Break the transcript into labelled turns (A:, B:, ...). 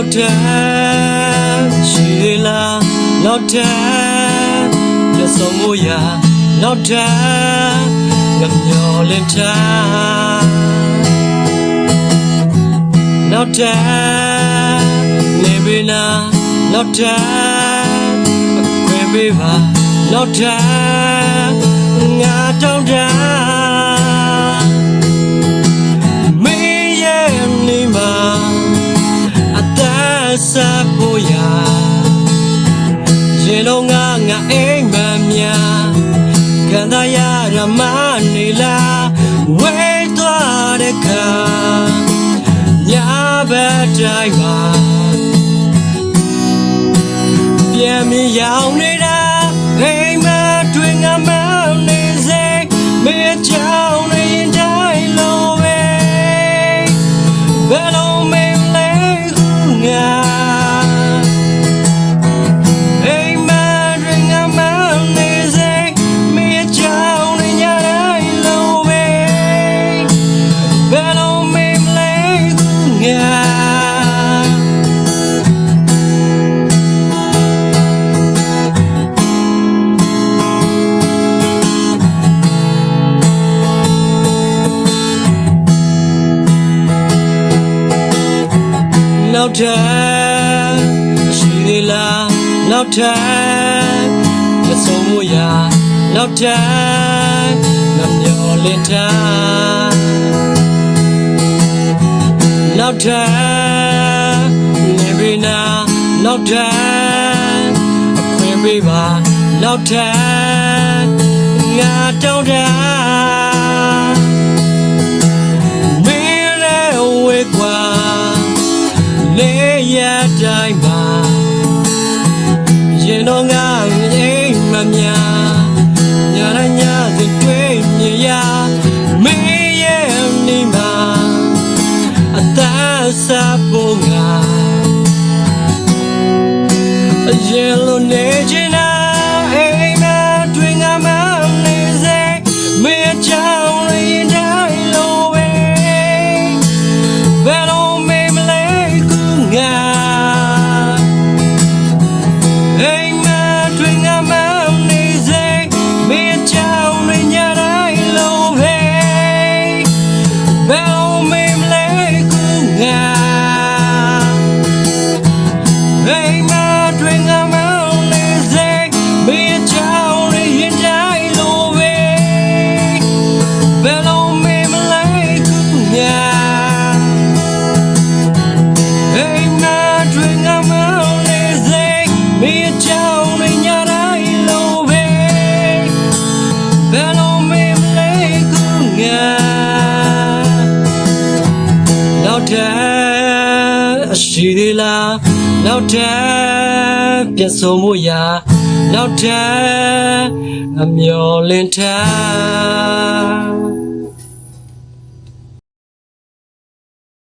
A: နောက်ထပ်ရှိသေးလားနောက်ထပ်ရဆုံးမရနောက်ထပ်ငမျောလင်းထားနောက်ထပ်နေပြီနာနောက်ထပ်အခွင့်ပေးပါနောက်ထပ်ငါတောင်းတမ ဆက်ဖို့ရရင်တော့ငါငါအိမ်မများခံစားရရမနေလားဝဲသွားတဲ့ခါညဘက်တိုင်းမှာပြန်မြင်ရောက်နေတာ နောက်ထပ်ရှိသေးလားနောက်ထပ်မဆုံးမရနောက်ထပ်မမျောလင့်ထားနောက်ထပ်နေပြီနာနောက်ထပ်အခွင့်ပေးပါနောက်ထပ်ငါတောင်းတ ရင်လိုနေ Now that she did la, now that get so moya, now that I'm your lenta.